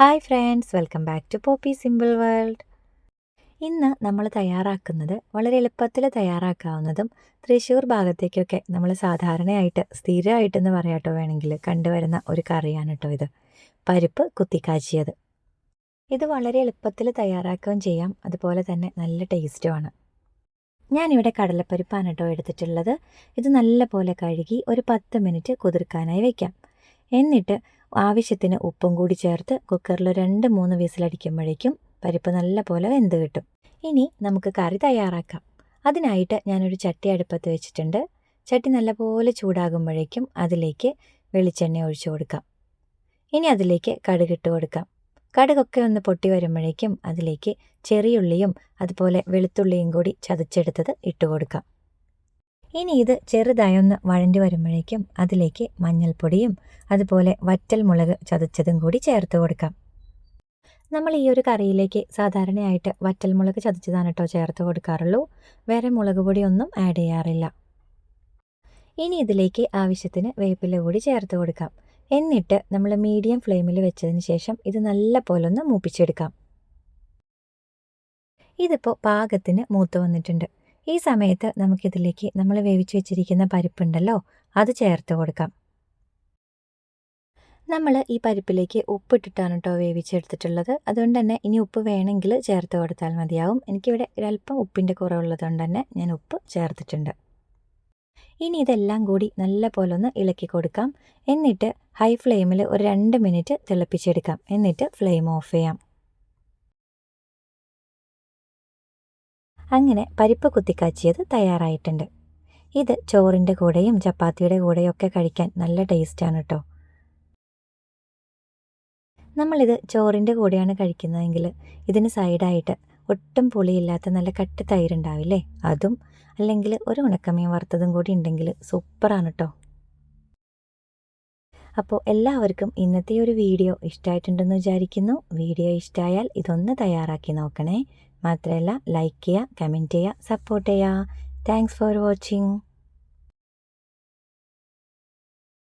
Hi friends welcome back to poppy simple world. ഇന്ന് നമ്മൾ തയ്യാറാക്കുന്നത് വളരെ എളുപ്പത്തിൽ തയ്യാറാക്കാവുന്നതും തൃശ്ശൂർ ഭാഗത്തേക്കൊക്കെ നമ്മൾ സാധാരണയായിട്ട് സ്ഥിരമായിട്ടെന്ന് പറയാട്ടോ വേണമെങ്കിൽ കണ്ടുവരുന്ന ഒരു കറിയാണ് കേട്ടോ ഇത്. പരിപ്പ് കുത്തിക്കാച്ചിയത്. ഇത് വളരെ എളുപ്പത്തിൽ തയ്യാറാക്കുകയും ചെയ്യാം. അതുപോലെ തന്നെ നല്ല ടേസ്റ്റുമാണ് ഞാനിവിടെ കടലപ്പരിപ്പാണ് കേട്ടോ എടുത്തിട്ടുള്ളത്. ഇത് നല്ല പോലെ കഴുകി ഒരു പത്ത് മിനിറ്റ് കുതിർക്കാനായി വയ്ക്കാം എന്നിട്ട് ആവശ്യത്തിന് ഉപ്പും കൂടി ചേർത്ത് കുക്കറിൽ രണ്ട് മൂന്ന് വിസിലടിക്കുമ്പോഴേക്കും പരിപ്പ് നല്ല പോലെ വെന്ത് കിട്ടും. ഇനി നമുക്ക് കറി തയ്യാറാക്കാം. അതിനായിട്ട് ഞാനൊരു ചട്ടി അടുപ്പത്ത് വെച്ചിട്ടുണ്ട്. ചട്ടി നല്ലപോലെ ചൂടാകുമ്പോഴേക്കും അതിലേക്ക് വെളിച്ചെണ്ണ ഒഴിച്ചു കൊടുക്കാം. ഇനി അതിലേക്ക് കടുകിട്ട് കൊടുക്കാം. കടുകൊക്കെ ഒന്ന് പൊട്ടി വരുമ്പോഴേക്കും അതിലേക്ക് ചെറിയുള്ളിയും അതുപോലെ വെളുത്തുള്ളിയും കൂടി ചതച്ചെടുത്തത് ഇട്ട് കൊടുക്കാം. ഇനി ഇത് ചെറുതായൊന്ന് വഴണ്ടി വരുമ്പോഴേക്കും അതിലേക്ക് മഞ്ഞൾപ്പൊടിയും അതുപോലെ വറ്റൽ മുളക് ചതച്ചതും കൂടി ചേർത്ത് കൊടുക്കാം. നമ്മൾ ഈ ഒരു കറിയിലേക്ക് സാധാരണയായിട്ട് വറ്റൽ മുളക് ചതച്ചതാണ് കേട്ടോ ചേർത്ത് കൊടുക്കാറുള്ളൂ. വേറെ മുളക് പൊടിയൊന്നും ആഡ് ചെയ്യാറില്ല. ഇനി ഇതിലേക്ക് ആവശ്യത്തിന് വേപ്പില കൂടി ചേർത്ത് കൊടുക്കാം. എന്നിട്ട് നമ്മൾ മീഡിയം ഫ്ലെയിമിൽ വെച്ചതിന് ശേഷം ഇത് നല്ല ഒന്ന് മൂപ്പിച്ചെടുക്കാം. ഇതിപ്പോൾ പാകത്തിന് മൂത്ത് വന്നിട്ടുണ്ട്. ഈ സമയത്ത് നമുക്കിതിലേക്ക് നമ്മൾ വേവിച്ച് വെച്ചിരിക്കുന്ന പരിപ്പുണ്ടല്ലോ അത് ചേർത്ത് കൊടുക്കാം. നമ്മൾ ഈ പരിപ്പിലേക്ക് ഉപ്പിട്ടിട്ടാണ് കേട്ടോ വേവിച്ചെടുത്തിട്ടുള്ളത്. അതുകൊണ്ട് തന്നെ ഇനി ഉപ്പ് വേണമെങ്കിൽ ചേർത്ത് കൊടുത്താൽ മതിയാവും. എനിക്കിവിടെ ഒരല്പം ഉപ്പിന്റെ കുറവുള്ളതുകൊണ്ട് തന്നെ ഞാൻ ഉപ്പ് ചേർത്തിട്ടുണ്ട്. ഇനി ഇതെല്ലാം കൂടി നല്ല പോലെ ഒന്ന് ഇളക്കി കൊടുക്കാം. എന്നിട്ട് ഹൈ ഫ്ലെയിമിൽ ഒരു രണ്ട് മിനിറ്റ് തിളപ്പിച്ചെടുക്കാം. എന്നിട്ട് ഫ്ലെയിം ഓഫ് ചെയ്യാം. അങ്ങനെ പരിപ്പ് കുത്തിക്കാച്ചിയത് തയ്യാറായിട്ടുണ്ട്. ഇത് ചോറിന്റെ കൂടെയും ചപ്പാത്തിയുടെ കൂടെയും ഒക്കെ കഴിക്കാൻ നല്ല ടേസ്റ്റാണ് കേട്ടോ. നമ്മളിത് ചോറിന്റെ കൂടെയാണ് കഴിക്കുന്നതെങ്കിൽ ഇതിന് സൈഡായിട്ട് ഒട്ടും പുളിയില്ലാത്ത നല്ല കട്ട് തൈരുണ്ടാവില്ലേ? അതും അല്ലെങ്കിൽ ഒരു ഉണക്കമീൻ വറുത്തതും കൂടി ഉണ്ടെങ്കിൽ സൂപ്പറാണ് കേട്ടോ. അപ്പോൾ എല്ലാവർക്കും ഇന്നത്തെ ഒരു വീഡിയോ ഇഷ്ടമായിട്ടുണ്ടെന്ന് വിചാരിക്കുന്നു. വീഡിയോ ഇഷ്ടമായാൽ ഇതൊന്ന് തയ്യാറാക്കി നോക്കണേ. മാത്രമല്ല ലൈക്ക് ചെയ്യുക കമന്റ് ചെയ്യുക സപ്പോർട്ട് ചെയ്യുക. Thanks for watching